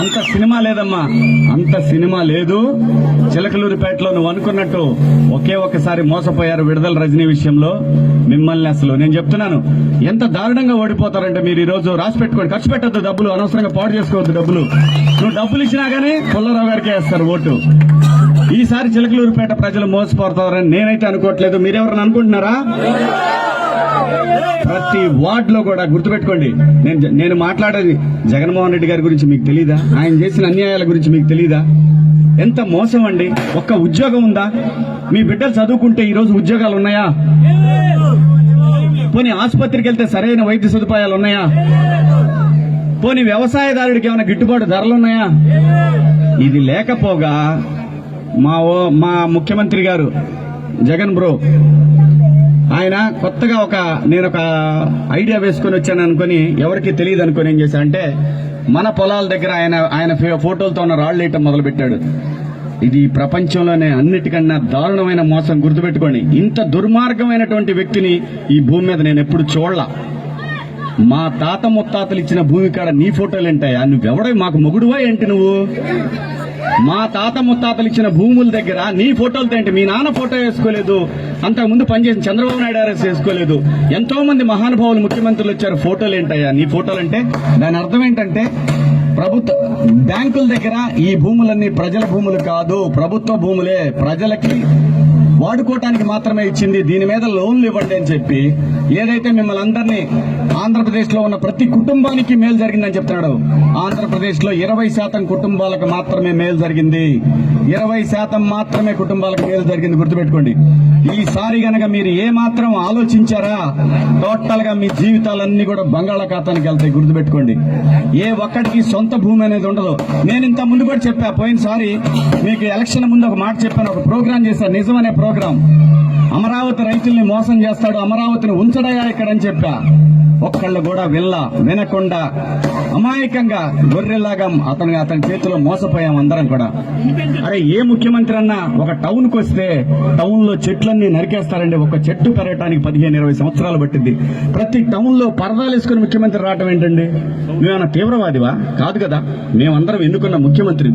అంత సినిమా లేదమ్మా. అంత సినిమా లేదు. చిలకలూరిపేటలో నువ్వు అనుకున్నట్టు ఒకే ఒక్కసారి మోసపోయారు విడుదల రజనీ విషయంలో. మిమ్మల్ని అసలు నేను చెప్తున్నాను. ఎంత దారుణంగా ఓడిపోతారంటే మీరు ఈరోజు రాసి పెట్టుకోండి. ఖర్చు పెట్టద్దు డబ్బులు. అనవసరంగా పాడు చేసుకోవద్దు డబ్బులు. నువ్వు డబ్బులు ఇచ్చినా కానీ పుల్లారావు గారికి వేస్తారు ఓటు. ఈసారి చిలకలూరిపేట ప్రజలు మోసపోతారని నేనైతే అనుకోవట్లేదు. మీరెవరన్నా అనుకుంటున్నారా? ప్రతి వార్డ్లో కూడా గుర్తుపెట్టుకోండి. నేను నేను మాట్లాడేది జగన్మోహన్ రెడ్డి గారి గురించి మీకు తెలీదా? ఆయన చేసిన అన్యాయాల గురించి మీకు తెలీదా? ఎంత మోసం అండి? ఒక్క ఉద్యోగం ఉందా? మీ బిడ్డలు చదువుకుంటే ఈ రోజు ఉద్యోగాలు ఉన్నాయా? పోనీ ఆసుపత్రికి వెళ్తే సరైన వైద్య సదుపాయాలు ఉన్నాయా? పోనీ వ్యవసాయదారుడికి ఏమైనా గిట్టుబాటు ధరలు ఉన్నాయా? ఇది లేకపోగా మా ఓ మా ముఖ్యమంత్రి గారు జగన్ బ్రో ఆయన కొత్తగా ఒక నేను ఒక ఐడియా వేసుకొని వచ్చాను అనుకుని ఎవరికి తెలియదు అనుకుని ఏం చేశానంటే మన పొలాల దగ్గర ఆయన ఆయన ఫోటోలతో ఉన్న రాళ్ళు వేయటం మొదలుపెట్టాడు. ఇది ప్రపంచంలోనే అన్నిటికన్నా దారుణమైన మోసం గుర్తుపెట్టుకోండి. ఇంత దుర్మార్గమైనటువంటి వ్యక్తిని ఈ భూమి మీద నేను ఎప్పుడు చూడలా. మా తాత ముత్తాతలు ఇచ్చిన భూమి కాడ నీ ఫోటోలు ఏంటాయా నువ్వెవడో? మాకు మొగుడువా ఏంటి నువ్వు? మా తాత ముత్తాతలు ఇచ్చిన భూముల దగ్గర నీ ఫోటోలతో ఏంటి మీ నాన్న ఫోటో వేసుకోలేదు. అంతకుముందు పనిచేసిన చంద్రబాబు నాయుడు ఆర్ఎస్ వేసుకోలేదు. ఎంతో మంది మహానుభావులు ముఖ్యమంత్రులు వచ్చారు. ఫోటోలు ఏంటయ్యా? నీ ఫోటోలు అంటే? దాని అర్థం ఏంటంటే ప్రభుత్వ బ్యాంకుల దగ్గర ఈ భూములన్నీ ప్రజల భూములు కాదు. ప్రభుత్వ భూములే ప్రజలకి వాడుకోవటానికి మాత్రమే ఇచ్చింది దీని మీద లోన్లు ఇవ్వండి అని చెప్పి ఏదైతే మిమ్మల్ని అందరినీ ఆంధ్రప్రదేశ్లో ఉన్న ప్రతి కుటుంబానికి మేలు జరిగిందని చెప్తున్నాడు. ఆంధ్రప్రదేశ్లో ఇరవై శాతం కుటుంబాలకు మాత్రమే మేలు జరిగింది. ఇరవై శాతం మాత్రమే కుటుంబాలకు మేలు జరిగింది గుర్తుపెట్టుకోండి. ఈసారి గనక మీరు ఏ మాత్రం ఆలోచించారా టోటల్గా మీ జీవితాలన్నీ కూడా బంగాళాఖాతానికి వెళ్తాయి గుర్తుపెట్టుకోండి. ఏ ఒక్కడికి సొంత భూమి అనేది ఉండదు. నేను ఇంత ముందు కూడా చెప్పా పోయినసారి మీకు ఎలక్షన్ ముందు ఒక మాట చెప్పాను ఒక ప్రోగ్రామ్ చేశాను నిజం అనే ప్రోగ్రాం. అమరావతి రైతుల్ని మోసం చేస్తాడు అమరావతిని ఉంచడయా ఇక్కడ అని చెప్పా. ఒక్కళ్ళు కూడా వినలా వినకుండా అమాయకంగా గొర్రెలాగా అతను అతని చేతిలో మోసపోయాం అందరం కూడా. అరే ఏ ముఖ్యమంత్రి అన్నా ఒక టౌన్కు వస్తే టౌన్లో చెట్లన్నీ నరికేస్తారండి. ఒక చెట్టు పెరగటానికి పదిహేను ఇరవై సంవత్సరాలు పట్టింది. ప్రతి టౌన్లో పరదాలు వేసుకుని ముఖ్యమంత్రి రావటం ఏంటండి? నువ్వేమన్నా తీవ్రవాదివా? కాదు కదా. మేమందరం ఎన్నుకున్న ముఖ్యమంత్రి.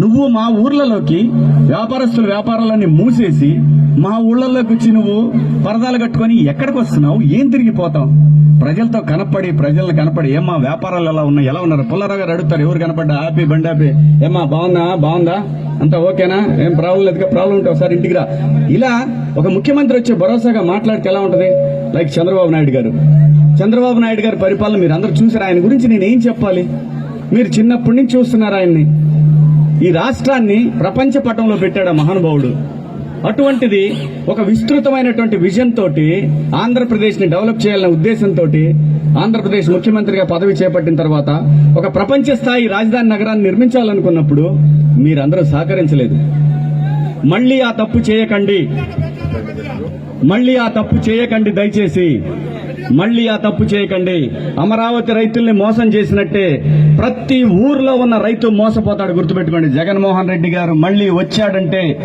నువ్వు మా ఊర్లలోకి వ్యాపారస్తుల వ్యాపారాలన్నీ మూసేసి మా ఊళ్ళల్లోకి వచ్చి నువ్వు పరదాలు కట్టుకొని ఎక్కడికి వస్తున్నావు? ఏం తిరిగిపోతావు ప్రజలతో కనపడి ప్రజలను కనపడి ఏమ్మా వ్యాపారాలు ఎలా ఉన్నాయి? ఎలా ఉన్నారు? పుల్లారావు గారు అడుగుతారు ఎవరు కనపడ్డా? హ్యాపీ బండి హ్యాపీ. ఏమ్మా బాగుందా? బాగుందా? అంతా ఓకేనా? ఏం ప్రాబ్లం లేదు ప్రాబ్లం ఉంటే ఒకసారి ఇంటికి రా. ఇలా ఒక ముఖ్యమంత్రి వచ్చి భరోసాగా మాట్లాడితే ఎలా ఉంటుంది? లైక్ చంద్రబాబు నాయుడు గారు. చంద్రబాబు నాయుడు గారి పరిపాలన మీరు అందరూ చూసారు? ఆయన గురించి నేను ఏం చెప్పాలి? మీరు చిన్నప్పటి నుంచి చూస్తున్నారు ఆయన్ని. ఈ రాష్ట్రాన్ని ప్రపంచ పటంలో పెట్టాడు మహానుభావుడు. అటువంటిది ఒక విస్తృతమైనటువంటి విజన్ తోటి ఆంధ్రప్రదేశ్ని డెవలప్ చేయాలనే ఉద్దేశంతో ఆంధ్రప్రదేశ్ ముఖ్యమంత్రిగా పదవి చేపట్టిన తర్వాత ఒక ప్రపంచ స్థాయి రాజధాని నగరాన్ని నిర్మించాలనుకున్నప్పుడు మీరందరూ సహకరించలేదు. మళ్ళీ ఆ తప్పు చేయకండి. మళ్ళీ ఆ తప్పు చేయకండి దయచేసి. మళ్ళీ ఆ తప్పు చేయకండి. అమరావతి రైతుల్ని మోసం చేసినట్టే ప్రతి ఊర్లో ఉన్న రైతు మోసపోతాడు. గుర్తుపెట్టుకోండి. జగన్మోహన్ రెడ్డి గారు మళ్ళీ వచ్చాడంటే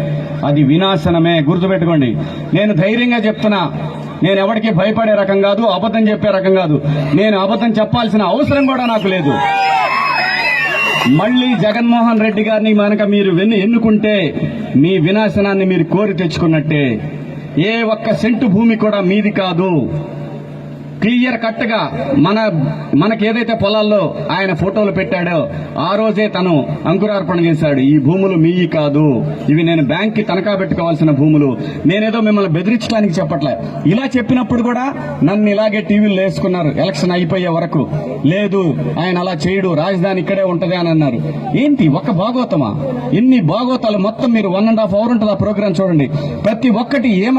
అది వినాశనమే. గుర్తుపెట్టుకోండి. నేను ధైర్యంగా చెప్తున్నా. నేను ఎవరికి భయపడే రకం కాదు అబద్ధం చెప్పే రకం కాదు. నేను అబద్ధం చెప్పాల్సిన అవసరం కూడా నాకు లేదు. మళ్ళీ జగన్మోహన్ రెడ్డి గారిని మనక మీరు వెన్ను ఎన్నుకుంటే మీ వినాశనాన్ని మీరు కోరి తెచ్చుకున్నట్టే. ఏ ఒక్క సెంటు భూమి కూడా మీది కాదు. క్లియర్ కట్గా మన మనకి ఏదైతే పొలాల్లో ఆయన ఫోటోలు పెట్టాడో ఆ రోజే తను అంకురార్పణ చేశాడు. ఈ భూములు మీయి కాదు. ఇవి నేను బ్యాంక్కి తనఖా పెట్టుకోవాల్సిన భూములు. నేనేదో మిమ్మల్ని బెదిరించడానికి చెప్పట్లే. ఇలా చెప్పినప్పుడు కూడా నన్ను ఇలాగే టీవీలు వేసుకున్నారు. ఎలక్షన్ అయిపోయే వరకు. లేదు ఆయన అలా చేయడు. రాజధాని ఇక్కడే ఉంటది అని అన్నారు. ఏంటి? ఒక భాగోతమా? ఎన్ని భాగోతాలు? మొత్తం మీరు వన్ అండ్ హాఫ్ అవర్ ఉంటుంది ఆ ప్రోగ్రామ్ చూడండి. ప్రతి ఒక్కటి ఏమైతే